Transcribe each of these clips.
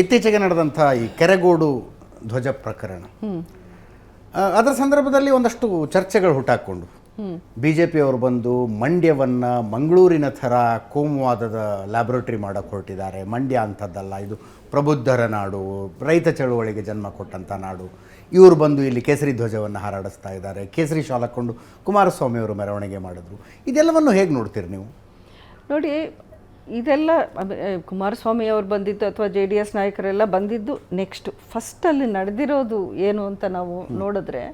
ಇತ್ತೀಚೆಗೆ ನಡೆದಂಥ ಈ ಕೆರೆಗೋಡು ಧ್ವಜ ಪ್ರಕರಣ. ಅದರ ಸಂದರ್ಭದಲ್ಲಿ ಒಂದಷ್ಟು ಚರ್ಚೆಗಳು ಹುಟ್ಟಾಕೊಂಡು ಬಿ ಜೆ ಪಿಯವರು ಬಂದು ಮಂಡ್ಯವನ್ನು ಮಂಗಳೂರಿನ ಥರ ಕೋಮುವಾದದ ಲ್ಯಾಬೊರೇಟರಿ ಮಾಡೋಕ್ಕೆ ಹೊರಟಿದ್ದಾರೆ. ಮಂಡ್ಯ ಅಂಥದ್ದಲ್ಲ, ಇದು ಪ್ರಬುದ್ಧರ ನಾಡು, ರೈತ ಚಳುವಳಿಗೆ ಜನ್ಮ ಕೊಟ್ಟಂಥ ನಾಡು. ಇವರು ಬಂದು ಇಲ್ಲಿ ಕೇಸರಿ ಧ್ವಜವನ್ನು ಹಾರಾಡಿಸ್ತಾ ಇದ್ದಾರೆ. ಕೇಸರಿ ಶಾಲ್ ಕುಮಾರಸ್ವಾಮಿಯವರು ಮೆರವಣಿಗೆ ಮಾಡಿದ್ರು. ಇದೆಲ್ಲವನ್ನು ಹೇಗೆ ನೋಡ್ತೀರಿ ನೀವು? ನೋಡಿ ಇದೆಲ್ಲ ಕುಮಾರಸ್ವಾಮಿ ಅವರು ಬಂದಿದ್ದು ಅಥವಾ ಜೆ ಡಿ ಎಸ್ ನಾಯಕರೆಲ್ಲ ಬಂದಿದ್ದು ನೆಕ್ಸ್ಟ್. ಫಸ್ಟಲ್ಲಿ ನಡೆದಿರೋದು ಏನು ಅಂತ ನಾವು ನೋಡಿದ್ರೆ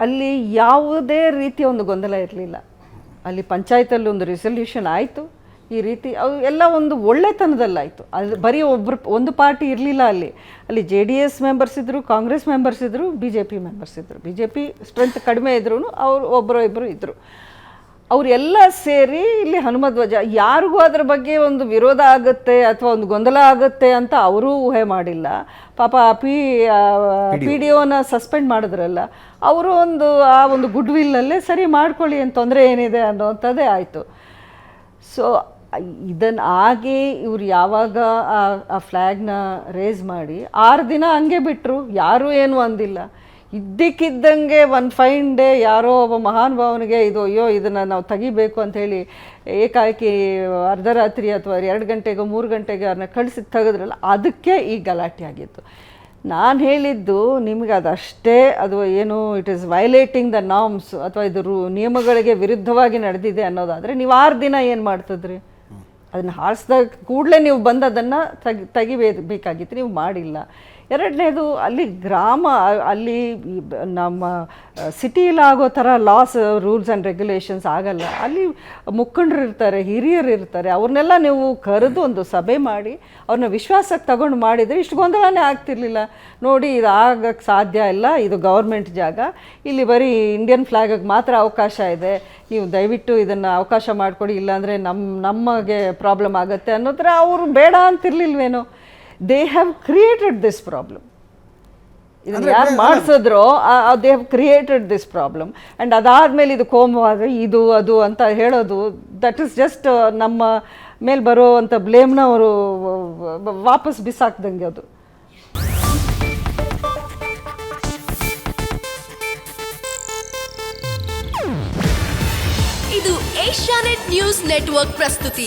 ಅಲ್ಲಿ ಯಾವುದೇ ರೀತಿಯ ಒಂದು ಗೊಂದಲ ಇರಲಿಲ್ಲ. ಅಲ್ಲಿ ಪಂಚಾಯತಲ್ಲಿ ಒಂದು ರೆಸಲ್ಯೂಷನ್ ಆಯಿತು. ಈ ರೀತಿ ಅವು ಎಲ್ಲ ಒಂದು ಒಳ್ಳೆತನದಲ್ಲಾಯಿತು. ಅದು ಬರೀ ಒಬ್ಬರು ಒಂದು ಪಾರ್ಟಿ ಇರಲಿಲ್ಲ ಅಲ್ಲಿ. ಅಲ್ಲಿ ಜೆ ಡಿ ಎಸ್ ಮೆಂಬರ್ಸ್ ಇದ್ದರು ಕಾಂಗ್ರೆಸ್ ಮೆಂಬರ್ಸ್ ಇದ್ದರು ಬಿ ಜೆ ಪಿ ಮೆಂಬರ್ಸ್ ಇದ್ದರು ಬಿ ಜೆ ಪಿ ಸ್ಟ್ರೆಂತ್ ಕಡಿಮೆ ಇದ್ರೂ ಅವರು ಒಬ್ಬರು ಇಬ್ಬರು ಇದ್ದರು ಅವರೆಲ್ಲ ಸೇರಿ ಇಲ್ಲಿ ಹನುಮಧ್ವಜ ಯಾರಿಗೂ ಅದ್ರ ಬಗ್ಗೆ ಒಂದು ವಿರೋಧ ಆಗುತ್ತೆ ಅಥವಾ ಒಂದು ಗೊಂದಲ ಆಗುತ್ತೆ ಅಂತ ಅವರೂ ಊಹೆ ಮಾಡಿಲ್ಲ. ಪಾಪ ಪಿ ಪಿ ಡಿ ಒನ ಸಸ್ಪೆಂಡ್ ಮಾಡಿದ್ರಲ್ಲ ಅವರು ಒಂದು ಆ ಒಂದು ಗುಡ್ ವಿಲ್ಲಲ್ಲೇ ಸರಿ ಮಾಡ್ಕೊಳ್ಳಿ ಏನು ತೊಂದರೆ ಏನಿದೆ ಅನ್ನೋಂಥದ್ದೇ ಆಯಿತು. ಸೊ ಇದನ್ನು ಹಾಗೆ ಇವ್ರು ಯಾವಾಗ ಆ- ಆ ಫ್ಲ್ಯಾಗ್ನ ರೇಸ್ ಮಾಡಿ ಆರು ದಿನ ಹಂಗೆ ಬಿಟ್ಟರು ಯಾರೂ ಏನು ಅಂದಿಲ್ಲ. ಇದ್ದಕ್ಕಿದ್ದಂಗೆ ಒಂದು ಫೈನ್ ಡೇ ಯಾರೋ ಒಬ್ಬ ಮಹಾನುಭಾವನಿಗೆ ಇದು ಅಯ್ಯೋ ಇದನ್ನು ನಾವು ತೆಗಿಬೇಕು ಅಂತ ಹೇಳಿ ಏಕಾಏಕಿ ಅರ್ಧರಾತ್ರಿ ಅಥವಾ ಎರಡು ಗಂಟೆಗೋ ಮೂರು ಗಂಟೆಗೆ ಅದನ್ನ ಕಳಿಸಿ ತೆಗೆದ್ರಲ್ಲ ಅದಕ್ಕೆ ಈ ಗಲಾಟೆ ಆಗಿತ್ತು. ನಾನು ಹೇಳಿದ್ದು ನಿಮಗೆ ಅದಷ್ಟೇ ಅದು ಏನು it is violating the norms ಅಥವಾ ಇದು ರೂ ನಿಯಮಗಳಿಗೆ ವಿರುದ್ಧವಾಗಿ ನಡೆದಿದೆ ಅನ್ನೋದಾದರೆ ನೀವು ಆರು ದಿನ ಏನು ಮಾಡ್ತದ್ರಿ? ಅದನ್ನು ಹಾರಿಸ್ದ ಕೂಡಲೇ ನೀವು ಬಂದು ಅದನ್ನು ತೆಗಿ ತೆಗಿಬೇಕಾಗಿತ್ತು ನೀವು ಮಾಡಿಲ್ಲ. ಎರಡನೇದು ಅಲ್ಲಿ ಗ್ರಾಮ, ಅಲ್ಲಿ ನಮ್ಮ ಸಿಟಿಯಲ್ಲಿ ಆಗೋ ಥರ ಲಾಸ್ ರೂಲ್ಸ್ ಆ್ಯಂಡ್ ರೆಗ್ಯುಲೇಷನ್ಸ್ ಆಗಲ್ಲ. ಅಲ್ಲಿ ಮುಖಂಡರು ಇರ್ತಾರೆ, ಹಿರಿಯರು ಇರ್ತಾರೆ, ಅವ್ರನ್ನೆಲ್ಲ ನೀವು ಕರೆದು ಒಂದು ಸಭೆ ಮಾಡಿ, ಅವ್ರನ್ನ ವಿಶ್ವಾಸಕ್ಕೆ ತಗೊಂಡು ಮಾಡಿದರೆ ಇಷ್ಟು ಗೊಂದಲನೇ ಆಗ್ತಿರ್ಲಿಲ್ಲ. ನೋಡಿ, ಇದು ಆಗಕ್ಕೆ ಸಾಧ್ಯ ಇಲ್ಲ, ಇದು ಗೌರ್ಮೆಂಟ್ ಜಾಗ. ಇಲ್ಲಿ ಬರೀ ಇಂಡಿಯನ್ ಫ್ಲ್ಯಾಗಿಗೆ ಮಾತ್ರ ಅವಕಾಶ ಇದೆ. ನೀವು ದಯವಿಟ್ಟು ಇದನ್ನು ಅವಕಾಶ ಮಾಡಿಕೊಡಿ, ಇಲ್ಲಾಂದರೆ ನಮ್ಮ ನಮಗೆ ಪ್ರಾಬ್ಲಮ್ ಆಗುತ್ತೆ ಅನ್ನೋದ್ರ ಅವರು ಬೇಡ ಅಂತಿರ್ಲಿಲ್ವೇನೋ. They have created this problem ಇದನ್ನು ಯಾರು ಮಾಡಿಸಿದ್ರೋ they have created this problem and ಅದಾದಮೇಲೆ ಇದು ಕೋಮವಾದ ಇದು ಅದು ಅಂತ ಹೇಳೋದು ದಟ್ ಇಸ್ ಜಸ್ಟ್ ನಮ್ಮ ಮೇಲೆ ಬರೋ ಅಂಥ ಬ್ಲೇಮ್ನ ಅವರು ವಾಪಸ್ ಬಿಸಾಕ್ದಂಗೆ ಅದು. ಇದು ಏಷ್ಯಾನೆಟ್ ನ್ಯೂಸ್ ನೆಟ್ವರ್ಕ್ ಪ್ರಸ್ತುತಿ.